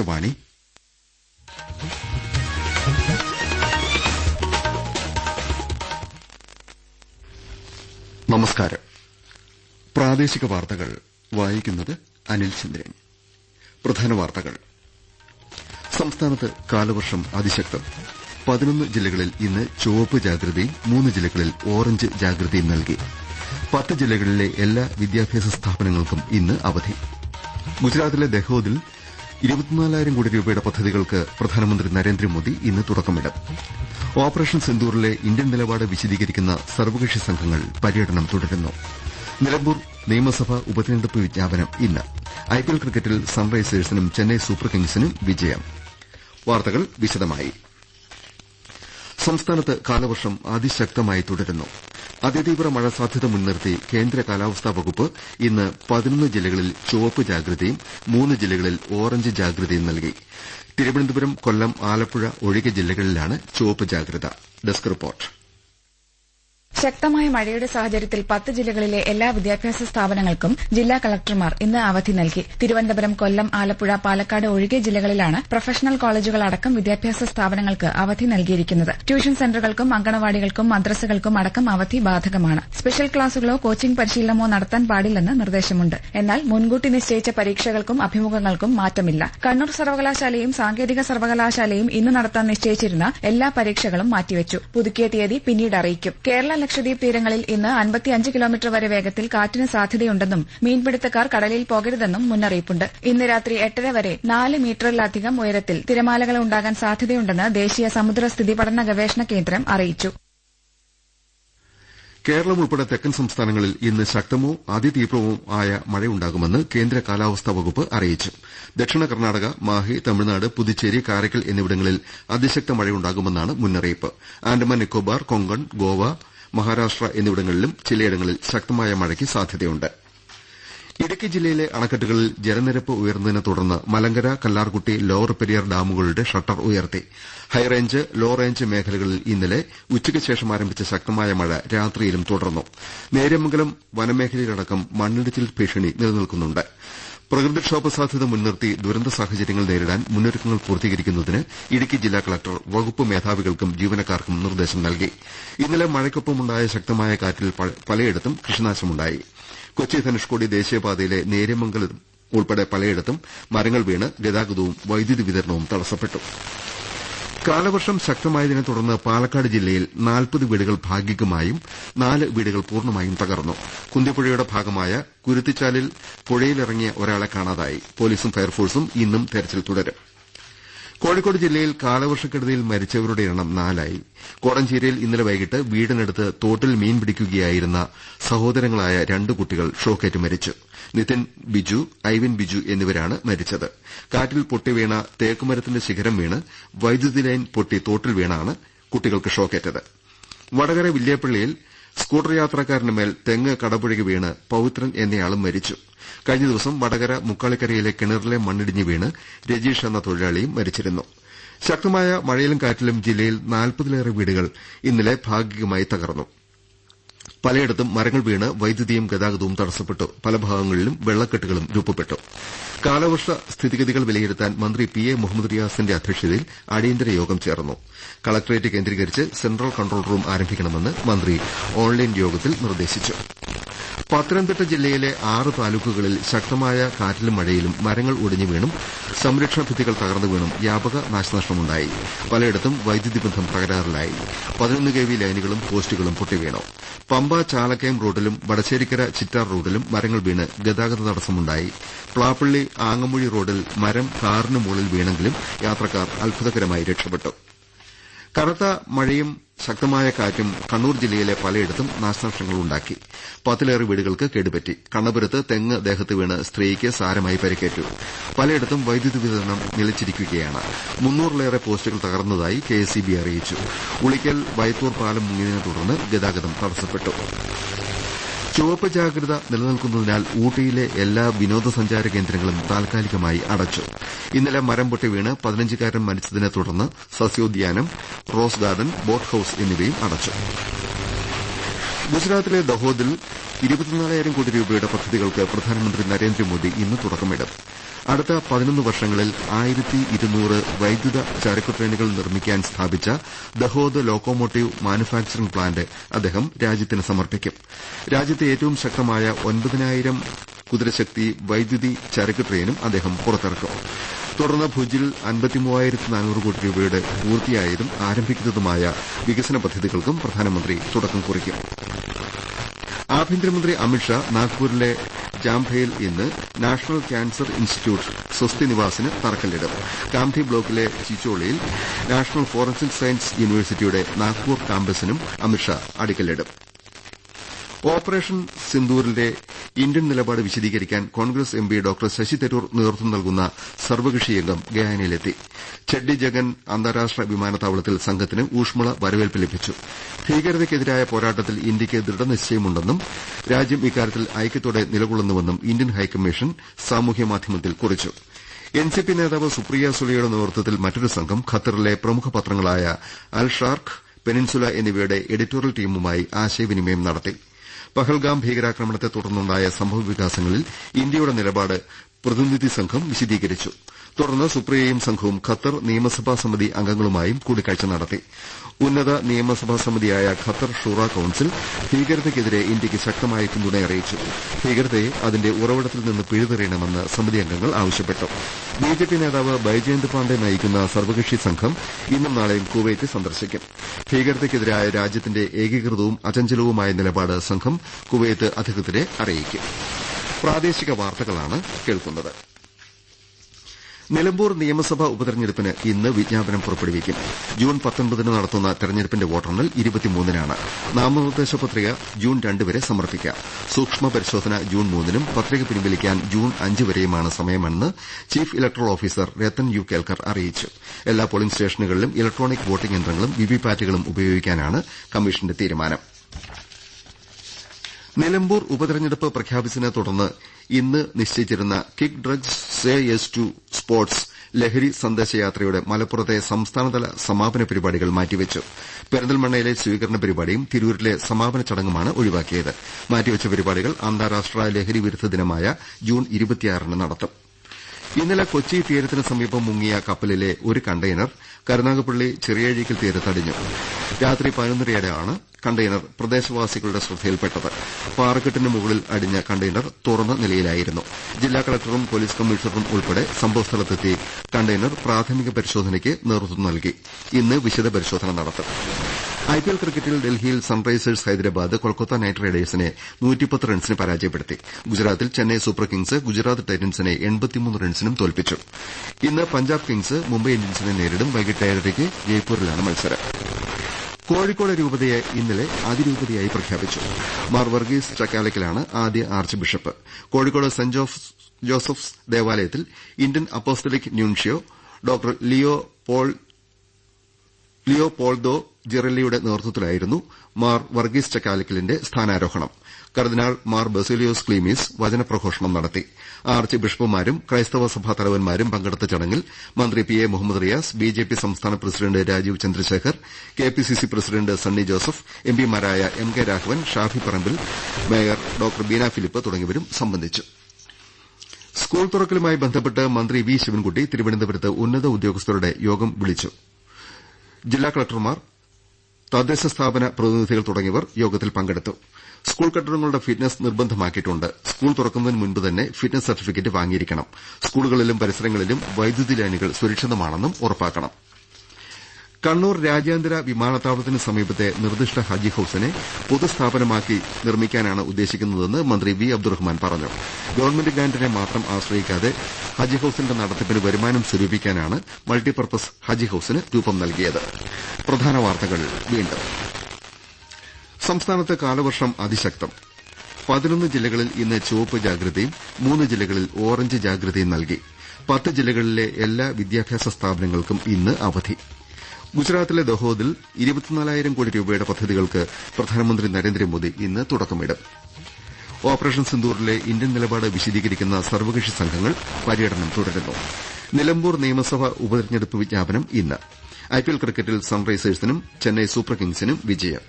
ആകാശവാണി നമസ്കാരം. പ്രാദേശിക വാർത്തകൾ. വായിക്കുന്നത് അനിൽ ചന്ദ്രൻ. പ്രധാന വാർത്തകൾ. സംസ്ഥാനത്ത് കാലവർഷം അതിശക്തം. പതിനൊന്ന് ജില്ലകളിൽ ഇന്ന് ചുവപ്പ് ജാഗ്രതയും മൂന്ന് ജില്ലകളിൽ ഓറഞ്ച് ജാഗ്രതയും നൽകി. പത്ത് ജില്ലകളിലെ എല്ലാ വിദ്യാഭ്യാസ സ്ഥാപനങ്ങൾക്കും ഇന്ന് അവധി. ഗുജറാത്തിലെ ദഹോദിൽ ഇരുപത്തിനാലായിരം കോടി രൂപയുടെ പദ്ധതികൾക്ക് പ്രധാനമന്ത്രി നരേന്ദ്രമോദി ഇന്ന് തുടക്കമിടും. ഓപ്പറേഷൻ സിന്ദൂറിലെ ഇന്ത്യൻ നിലപാട് വിശദീകരിക്കുന്ന സർവകക്ഷി സംഘങ്ങൾ പര്യടനം തുടരുന്നു. നിലമ്പൂർ നിയമസഭാ ഉപതെരഞ്ഞെടുപ്പ് വിജ്ഞാപനം ഇന്ന്. ഐപിഎൽ ക്രിക്കറ്റിൽ സൺറൈസേഴ്സിനും ചെന്നൈ സൂപ്പർ കിങ്സിനും വിജയം. വാർത്തകൾ വിശദമായി. സംസ്ഥാനത്ത് കാലവർഷം അതിശക്തമായി തുടരുന്നു. അതിതീവ്ര മഴ സാധ്യത മുൻനിർത്തി കേന്ദ്ര കാലാവസ്ഥാ വകുപ്പ് ഇന്ന് പതിനൊന്ന് ജില്ലകളിൽ ചുവപ്പ് ജാഗ്രതയും മൂന്ന് ജില്ലകളിൽ ഓറഞ്ച് ജാഗ്രതയും നൽകി. തിരുവനന്തപുരം കൊല്ലം ആലപ്പുഴ ഒഴികെ ജില്ലകളിലാണ് ചുവപ്പ് ജാഗ്രത. ശക്തമായ മഴയുടെ സാഹചര്യത്തിൽ പത്ത് ജില്ലകളിലെ എല്ലാ വിദ്യാഭ്യാസ സ്ഥാപനങ്ങൾക്കും ജില്ലാ കളക്ടർമാർ ഇന്ന് അവധി നൽകി. തിരുവനന്തപുരം കൊല്ലം ആലപ്പുഴ പാലക്കാട് ഒഴികെ ജില്ലകളിലാണ് പ്രൊഫഷണൽ കോളേജുകൾ അടക്കം വിദ്യാഭ്യാസ സ്ഥാപനങ്ങൾക്ക് അവധി നൽകിയിരിക്കുന്നത്. ട്യൂഷൻ സെന്ററുകൾക്കും അങ്കണവാടികൾക്കും മദ്രസകൾക്കും അടക്കം അവധി ബാധകമാണ്. സ്പെഷ്യൽ ക്ലാസുകളോ കോച്ചിംഗ് പരിശീലനമോ നടത്താൻ പാടില്ലെന്ന് നിർദ്ദേശമുണ്ട്. എന്നാൽ മുൻകൂട്ടി നിശ്ചയിച്ച പരീക്ഷകൾക്കും അഭിമുഖങ്ങൾക്കും മാറ്റമില്ല. കണ്ണൂർ സർവകലാശാലയും സാങ്കേതിക സർവകലാശാലയും ഇന്ന് നടത്താൻ നിശ്ചയിച്ചിരുന്ന എല്ലാ പരീക്ഷകളും മാറ്റിവെച്ചു. പുതുക്കിയ തീയതി പിന്നീട് അറിയിക്കും. കേരള ലക്ഷദ്വീപ് തീരങ്ങളിൽ ഇന്ന് അൻപത്തിയഞ്ച് കിലോമീറ്റർ വരെ വേഗത്തിൽ കാറ്റിന് സാധ്യതയുണ്ടെന്നും മീൻപിടുത്തക്കാർ കടലിൽ പോകരുതെന്നും മുന്നറിയിപ്പുണ്ട്. ഇന്ന് രാത്രി എട്ടര വരെ നാല് മീറ്ററിലധികം ഉയരത്തിൽ തിരമാലകൾ ഉണ്ടാകാൻ സാധ്യതയുണ്ടെന്ന് ദേശീയ സമുദ്ര സ്ഥിതി പഠന ഗവേഷണ കേന്ദ്രം അറിയിച്ചു. കേരളം ഉൾപ്പെടെ തെക്കൻ സംസ്ഥാനങ്ങളിൽ ഇന്ന് ശക്തമോ അതിതീവ്രമോ ആയ മഴയുണ്ടാകുമെന്ന് കേന്ദ്ര കാലാവസ്ഥാ വകുപ്പ് അറിയിച്ചു. ദക്ഷിണ കർണാടക മാഹി തമിഴ്നാട് പുതുച്ചേരി കാരയ്ക്കൽ എന്നിവിടങ്ങളിൽ അതിശക്ത മഴയുണ്ടാകുമെന്നാണ് മുന്നറിയിപ്പ്. ആൻഡമാൻ നിക്കോബാർ കൊങ്കൺ ഗോവ മഹാരാഷ്ട്ര എന്നിവിടങ്ങളിലും ചിലയിടങ്ങളിൽ ശക്തമായ മഴയ്ക്ക് സാധ്യതയുണ്ട്. ഇടുക്കി ജില്ലയിലെ അണക്കെട്ടുകളിൽ ജലനിരപ്പ് ഉയർന്നതിനെ തുടർന്ന് മലങ്കര കല്ലാർകുട്ടി ലോവർ പെരിയാർ ഡാമുകളുടെ ഷട്ടർ ഉയർത്തി. ഹൈറേഞ്ച് ലോ റേഞ്ച് മേഖലകളിൽ ഇന്നലെ ഉച്ചയ്ക്ക് ശേഷം ആരംഭിച്ച ശക്തമായ മഴ രാത്രിയിലും തുടർന്നു. നേര്യമംഗലം വനമേഖലയിലടക്കം മണ്ണിടിച്ചിൽ ഭീഷണി നിലനിൽക്കുന്നുണ്ട്. പ്രകൃതിക്ഷോഭ സാധ്യത മുൻനിർത്തി ദുരന്ത സാഹചര്യങ്ങൾ നേരിടാൻ മുന്നൊരുക്കങ്ങൾ പൂർത്തീകരിക്കുന്നതിന് ഇടുക്കി ജില്ലാ കലക്ടർ വകുപ്പ് മേധാവികൾക്കും ജീവനക്കാർക്കും നിർദ്ദേശം നൽകി. ഇന്നലെ മഴയ്ക്കൊപ്പമുണ്ടായ ശക്തമായ കാറ്റിൽ പലയിടത്തും കൃഷിനാശമുണ്ടായി. കൊച്ചി ധനുഷ്കോടി ദേശീയപാതയിലെ നേര്യമംഗലം ഉൾപ്പെടെ പലയിടത്തും മരങ്ങൾ വീണ് ഗതാഗതവും വൈദ്യുതി വിതരണവും തടസ്സപ്പെട്ടു. കാലവർഷം ശക്തമായതിനെ തുടർന്ന് പാലക്കാട് ജില്ലയിൽ നാൽപ്പത് വീടുകൾ ഭാഗികമായും നാല് വീടുകൾ പൂർണമായും തകർന്നു. കുന്തിപ്പുഴയുടെ ഭാഗമായ കുരുത്തിച്ചാലിൽ പുഴയിലിറങ്ങിയ ഒരാളെ കാണാതായി. പോലീസും ഫയർഫോഴ്സും ഇന്നും തെരച്ചിൽ തുടരും. കോഴിക്കോട് ജില്ലയിൽ കാലവർഷക്കെടുതിയിൽ മരിച്ചവരുടെ എണ്ണം നാലായി. കോടഞ്ചേരിയിൽ ഇന്നലെ വൈകിട്ട് വീടിനടുത്ത് തോട്ടിൽ മീൻ പിടിക്കുകയായിരുന്ന സഹോദരങ്ങളായ രണ്ട് കുട്ടികൾ ഷോക്കേറ്റ് മരിച്ചു. നിതിൻ ബിജു ഐവിൻ ബിജു എന്നിവരാണ് മരിച്ചത്. കാറ്റിൽ പൊട്ടിവീണ തേക്കുമരത്തിന്റെ ശിഖരം വീണ് വൈദ്യുതി ലൈൻ പൊട്ടി തോട്ടിൽ വീണാണ് കുട്ടികൾക്ക് ഷോക്കേറ്റത്. വടകര വില്ലേപ്പള്ളിയിൽ സ്കൂട്ടർ യാത്രക്കാരന് മേൽ തെങ്ങ് കടപുഴകി വീണ് പൌത്രൻ എന്നയാളും മരിച്ചു. കഴിഞ്ഞ ദിവസം വടകര മുക്കാളിക്കരയിലെ കിണറിലെ മണ്ണിടിഞ്ഞ് വീണ് രജീഷ് എന്ന തൊഴിലാളിയും മരിച്ചിരുന്നു. ശക്തമായ മഴയിലും കാറ്റിലും ജില്ലയിൽ നാൽപ്പതിലേറെ വീടുകൾ ഇന്നലെ ഭാഗികമായി തകർന്നു. പലയിടത്തും മരങ്ങൾ വീണ് വൈദ്യുതിയും ഗതാഗതവും തടസ്സപ്പെട്ടു. പല ഭാഗങ്ങളിലും വെള്ളക്കെട്ടുകളും രൂപപ്പെട്ടു. കാലവർഷ സ്ഥിതിഗതികൾ വിലയിരുത്താൻ മന്ത്രി പി എ മുഹമ്മദ് റിയാസിന്റെ അധ്യക്ഷതയിൽ അടിയന്തര യോഗം ചേർന്നു. കളക്ടറേറ്റ് കേന്ദ്രീകരിച്ച് സെൻട്രൽ കൺട്രോൾ റൂം ആരംഭിക്കണമെന്ന് മന്ത്രി ഓൺലൈൻ യോഗത്തിൽ നിർദ്ദേശിച്ചു. പത്തനംതിട്ട ജില്ലയിലെ ആറ് താലൂക്കുകളിൽ ശക്തമായ കാറ്റിലും മഴയിലും മരങ്ങൾ ഒടിഞ്ഞു വീണും സംരക്ഷണ ഭിത്തികൾ തകർന്നു വീണും വ്യാപക നാശനഷ്ടമുണ്ടായി. പലയിടത്തും വൈദ്യുതി ബന്ധം തകരാറിലായി. പതിനൊന്ന് കെ വി ലൈനുകളും പോസ്റ്റുകളും പൊട്ടിവീണു. പമ്പ ചാലക്കയം റോഡിലും വടശ്ശേരിക്കര ചിറ്റാർ റോഡിലും മരങ്ങൾ വീണ് ഗതാഗത തടസ്സമുണ്ടായി. പ്ലാപ്പള്ളി ആങ്ങമൂഴി റോഡിൽ മരം കാറിന് മുകളിൽ വീണെങ്കിലും യാത്രക്കാർ അത്ഭുതകരമായി രക്ഷപ്പെട്ടു. കനത്ത മഴയും ശക്തമായ കാറ്റും കണ്ണൂർ ജില്ലയിലെ പലയിടത്തും നാശനഷ്ടങ്ങളുണ്ടാക്കി. പത്തിലേറെ വീടുകൾക്ക് കേടുപറ്റി. കണ്ണപുരത്ത് തെങ്ങ് ദേഹത്ത് വീണ് സ്ത്രീക്ക് സാരമായി പരിക്കേറ്റു. പലയിടത്തും വൈദ്യുതി വിതരണം നിലച്ചിരിക്കുകയാണ്. മുന്നൂറിലേറെ പോസ്റ്റുകൾ തകർന്നതായി കെഎസ്ഇബി അറിയിച്ചു. ഉളിക്കൽ വൈത്തൂർ പാലം മുങ്ങിയതിനെ തുടർന്ന് ഗതാഗതം തടസ്സപ്പെട്ടു. ചുവപ്പ് ജാഗ്രത നിലനിൽക്കുന്നതിനാൽ ഊട്ടിയിലെ എല്ലാ വിനോദസഞ്ചാര കേന്ദ്രങ്ങളും താൽക്കാലികമായി അടച്ചു. ഇന്നലെ മരം പൊട്ടി വീണ് പതിനഞ്ചുകാരൻ മരിച്ചതിനെ തുടർന്ന് സസ്യോദ്യാനം റോസ് ഗാർഡൻ ബോട്ട് ഹൌസ് എന്നിവയും അടച്ചു. ഗുജറാത്തിലെ ദഹോദിൽ ഇരുപത്തിനാലായിരം കോടി രൂപയുടെ പദ്ധതികൾക്ക് പ്രധാനമന്ത്രി നരേന്ദ്രമോദി ഇന്ന് തുടക്കമിടും. അടുത്ത പതിനൊന്ന് വർഷങ്ങളിൽ ആയിരത്തി ഇരുന്നൂറ് വൈദ്യുത ചരക്കു ട്രെയിനുകൾ നിർമ്മിക്കാൻ സ്ഥാപിച്ച ദഹോദ് ലോക്കോമോട്ടീവ് മാനുഫാക്ചറിംഗ് പ്ലാന്റ് അദ്ദേഹം രാജ്യത്തിന് സമർപ്പിക്കും. രാജ്യത്തെ ഏറ്റവും ശക്തമായ ഒൻപതിനായിരം കുതിരശക്തി വൈദ്യുതി ചരക്ക് ട്രെയിനും അദ്ദേഹം പുറത്തിറക്കും. തുടർന്ന് ഭുജിൽ അൻപത്തിമൂവായിരത്തി നാനൂറ് കോടി രൂപയുടെ പൂർത്തിയായതും ആരംഭിക്കുന്നതുമായ വികസന പദ്ധതികൾക്കും പ്രധാനമന്ത്രി തുടക്കം കുറിക്കും. ആഭ്യന്തരമന്ത്രി അമിത്ഷാ നാഗ്പൂരിലെ ജാംഭയിൽ ഇന്ന് നാഷണൽ കാൻസർ ഇൻസ്റ്റിറ്റ്യൂട്ട് സ്വസ്തി നിവാസിന് തറക്കല്ലിടും. കാംധി ബ്ലോക്കിലെ ചിച്ചോളിയിൽ നാഷണൽ ഫോറൻസിക് സയൻസ് യൂണിവേഴ്സിറ്റിയുടെ നാഗ്പൂർ ക്യാമ്പസിനും അമിത്ഷാ അടിക്കല്ലിടും. ഓപ്പറേഷൻ സിന്ദൂറിന്റെ ഇന്ത്യൻ നിലപാട് വിശദീകരിക്കാൻ Congress MP doctor Shashi Tharoor നേതൃത്വം നൽകുന്ന സർവകക്ഷി യോഗം ഗയാനയിലെത്തി. ചെഡ്ഡി ജഗൻ അന്താരാഷ്ട്ര വിമാനത്താവളത്തിൽ സംഘത്തിന് ഊഷ്മള വരവേൽപ്പ് ലഭിച്ചു. ഭീകരതയ്ക്കെതിരായ പോരാട്ടത്തിൽ ഇന്ത്യയ്ക്ക് ദൃഢനിശ്ചയമുണ്ടെന്നും രാജ്യം ഇക്കാര്യത്തിൽ ഐക്യത്തോടെ നിലകൊള്ളുന്നുവെന്നും ഇന്ത്യൻ ഹൈക്കമ്മീഷൻ സാമൂഹ്യ മാധ്യമത്തിൽ കുറിച്ചു. എൻസിപി നേതാവ് സുപ്രിയ സുലെയുടെ നേതൃത്വത്തിൽ മറ്റൊരു സംഘം ഖത്തറിലെ പ്രമുഖ പത്രങ്ങളായ അൽഷാർഖ് പെനിൻസുല എന്നിവയുടെ എഡിറ്റോറിയൽ ടീമുമായി ആശയവിനിമയം നടത്തി. പഹൽഗാം ഭീകരാക്രമണത്തെ തുടർന്നുണ്ടായ സംഭവവികാസങ്ങളിൽ ഇന്ത്യയുടെ നിലപാട് പ്രതിനിധി സംഘം വിശദീകരിച്ചു തുടർന്ന് സുപ്രിയയും സംഘവും ഖത്തർ നിയമസഭാ സമിതി അംഗങ്ങളുമായും കൂടിക്കാഴ്ച നടത്തി. ഉന്നത നിയമസഭാ സമിതിയായ ഖത്തർ ഷൂറ കൌൺസിൽ ഭീകരതയ്ക്കെതിരെ ഇന്ത്യയ്ക്ക് ശക്തമായ പിന്തുണ അറിയിച്ചു. ഭീകരതയെ അതിന്റെ ഉറവിടത്തിൽ നിന്ന് പിഴുതെറിയണമെന്ന് സമിതി അംഗങ്ങൾ ആവശ്യപ്പെട്ടു. ബിജെപി നേതാവ് ബൈജയന്ത് പാണ്ഡെ നയിക്കുന്ന സർവകക്ഷി സംഘം ഇന്നും നാളെയും കുവൈറ്റ് സന്ദർശിക്കും. ഭീകരതയ്ക്കെതിരായ രാജ്യത്തിന്റെ ഏകീകൃതവും അചഞ്ചലവുമായ നിലപാട് സംഘം കുവൈത്ത് അധികൃതരെ അറിയിക്കും. നിലമ്പൂർ നിയമസഭാ ഉപതെരഞ്ഞെടുപ്പിന് ഇന്ന് വിജ്ഞാപനം പുറപ്പെടുവിക്കും. ജൂൺ പത്തൊൻപതിന് നടത്തുന്ന തെരഞ്ഞെടുപ്പിന്റെ വോട്ടെണ്ണൽ ഇരുപത്തിമൂന്നിനാണ്. നാമനിർദ്ദേശ പത്രിക ജൂൺ രണ്ട് വരെ സമർപ്പിക്കാം. സൂക്ഷ്മ പരിശോധന ജൂൺ മൂന്നിനും പത്രിക പിൻവലിക്കാൻ ജൂൺ അഞ്ച് വരെയുമാണ് സമയമെന്ന് chief electoral officer Rattan U Kelkar അറിയിച്ചു. എല്ലാ പോളിംഗ് സ്റ്റേഷനുകളിലും ഇലക്ട്രോണിക് വോട്ടിംഗ് യന്ത്രങ്ങളും വിവിപാറ്റുകളും ഉപയോഗിക്കാനാണ് കമ്മീഷന്റെ തീരുമാനം. നിലമ്പൂർ ഉപതെരഞ്ഞെടുപ്പ് പ്രഖ്യാപിച്ചതിനെ തുടർന്ന് ഇന്ന് നിശ്ചയിച്ചിരുന്ന kick drugs say yes to sports ലഹരി സന്ദേശയാത്രയുടെ മലപ്പുറത്തെ സംസ്ഥാനതല സമാപന പരിപാടികൾ മാറ്റിവെച്ചു. പെരിന്തൽമണ്ണയിലെ സ്വീകരണ പരിപാടിയും തിരൂരിലെ സമാപന ചടങ്ങുമാണ് ഒഴിവാക്കിയത്. മാറ്റിവെച്ച പരിപാടികൾ അന്താരാഷ്ട്ര ലഹരി വിരുദ്ധ ദിനമായ ജൂൺ ന് നടത്തും. ഇന്നലെ കൊച്ചി തീരത്തിന് സമീപം മുങ്ങിയ കപ്പലിലെ ഒരു കണ്ടെയ്നർ കരുനാഗപ്പള്ളി ചെറിയഴീക്കൽ തീരത്തടിഞ്ഞു രാത്രി പതിനൊന്നരയോടെയാണ് കണ്ടെയ്നർ പ്രദേശവാസികളുടെ ശ്രദ്ധയിൽപ്പെട്ടത്. പാറക്കെട്ടിന് മുകളിൽ അടിഞ്ഞ കണ്ടെയ്നർ തുറന്ന നിലയിലായിരുന്നു. ജില്ലാ കളക്ടറും പോലീസ് കമ്മീഷണറും ഉൾപ്പെടെ സംഭവസ്ഥലത്തെത്തി കണ്ടെയ്നർ പ്രാഥമിക പരിശോധനയ്ക്ക് നേതൃത്വം നൽകി. ഇന്ന് വിശദ പരിശോധന നടത്തും. ഐപിഎൽ ക്രിക്കറ്റിൽ ഡൽഹിയിൽ സൺറൈസേഴ്സ് ഹൈദരാബാദ് കൊൽക്കത്ത നൈറ്റ് റൈഡേഴ്സിനെ റൺസിന് പരാജയപ്പെടുത്തി. ഗുജറാത്തിൽ ചെന്നൈ സൂപ്പർ കിങ്സ് ഗുജറാത്ത് ടൈറ്റൻസിനെ റൺസിനും തോൽപ്പിച്ചു. ഇന്ന് പഞ്ചാബ് കിങ്സ് മുംബൈ ഇന്ത്യൻസിനെ നേരിടും. വൈകിട്ട് ഏഴരയ്ക്ക് ജയ്പൂരിലാണ് മത്സരം. കോഴിക്കോട് രൂപതയെ ഇന്നലെ അതിരൂപതയായി പ്രഖ്യാപിച്ചു. മാർ വർഗീസ് ചക്കാലയ്ക്കലാണ് ആദ്യ arch bishop. Kozhikode saint Joseph's ദേവാലയത്തിൽ Indian apostolic nuncio doctor Leo Paul Leopoldo ജിറല്ലിയുടെ നേതൃത്വത്തിലായിരുന്നു മാർ വർഗീസ് ചക്കാലക്കലിന്റെ സ്ഥാനാരോഹണം. കർദിനാൾ മാർ ബസേലിയോസ് ക്ലീമീസ് വചനപ്രഘോഷണം നടത്തി. ആർച്ച് ബിഷപ്പുമാരും ക്രൈസ്തവ സഭാ തലവന്മാരും പങ്കെടുത്ത ചടങ്ങിൽ മന്ത്രി P A Muhammad Riyas BJP സംസ്ഥാന president Rajeev Chandrasekhar KPCC president Sunny Joseph എംപിമാരായ M K Raghavan Shafi Parambil mayor doctor Beena Philip തുടങ്ങിയവരും സംബന്ധിച്ചു. സ്കൂൾ തുറക്കലുമായി ബന്ധപ്പെട്ട് മന്ത്രി വി ശിവൻകുട്ടി തിരുവനന്തപുരത്ത് ഉന്നത ഉദ്യോഗസ്ഥരുടെ യോഗം വിളിച്ചു. ജില്ലാ കളക്ടർമാർ തദ്ദേശ സ്ഥാപന പ്രതിനിധികൾ തുടങ്ങിയവർ യോഗത്തിൽ പങ്കെടുത്തു. സ്കൂൾ കെട്ടിടങ്ങളുടെ ഫിറ്റ്നസ് നിർബന്ധമാക്കിയിട്ടുണ്ട്. സ്കൂൾ തുറക്കുന്നതിന് മുൻപ് തന്നെ ഫിറ്റ്നസ് സർട്ടിഫിക്കറ്റ് വാങ്ങിയിരിക്കണം. സ്കൂളുകളിലും പരിസരങ്ങളിലും വൈദ്യുതി ലൈനുകൾ സുരക്ഷിതമാണെന്നും ഉറപ്പാക്കണം. കണ്ണൂർ രാജ്യാന്തര വിമാനത്താവളത്തിന് സമീപത്തെ നിർദ്ദിഷ്ട ഹജ്ജ് ഹൌസിനെ പൊതുസ്ഥാപനമാക്കി നിർമ്മിക്കാനാണ് ഉദ്ദേശിക്കുന്നതെന്ന് മന്ത്രി വി അബ്ദുറഹ്മാൻ പറഞ്ഞു. ഗവൺമെന്റ് ഗ്രാന്റിനെ മാത്രം ആശ്രയിക്കാതെ ഹജ്ജ് ഹൌസിന്റെ നടത്തിപ്പിന് വരുമാനം സ്വരൂപിക്കാനാണ് മൾട്ടിപർപ്പസ് ഹജ്ജ് ഹൌസിന് രൂപം നൽകിയത്. സംസ്ഥാനത്ത് കാലവർഷം അതിശക്തം. പതിനൊന്ന് ജില്ലകളിൽ ഇന്ന് ചുവപ്പ് ജാഗ്രതയും മൂന്ന് ജില്ലകളിൽ ഓറഞ്ച് ജാഗ്രതയും നൽകി. പത്ത് ജില്ലകളിലെ എല്ലാ വിദ്യാഭ്യാസ സ്ഥാപനങ്ങൾക്കും ഇന്ന് അവധി. ഗുജറാത്തിലെ ദഹോദിൽ ഇരുപത്തിനാലായിരം കോടി രൂപയുടെ പദ്ധതികൾക്ക് പ്രധാനമന്ത്രി നരേന്ദ്രമോദി ഇന്ന് തുടക്കമിടും. ഓപ്പറേഷൻ സിന്ദൂറിലെ ഇന്ത്യൻ നിലപാട് വിശദീകരിക്കുന്ന സർവകക്ഷി സംഘങ്ങൾ പര്യടനം തുടരുന്നു. നിലമ്പൂർ നിയമസഭാ ഉപതെരഞ്ഞെടുപ്പ് വിജ്ഞാപനം ഇന്ന്. ഐപിഎൽ ക്രിക്കറ്റിൽ സൺറൈസേഴ്സിനും ചെന്നൈ സൂപ്പർ കിങ്സിനും വിജയം.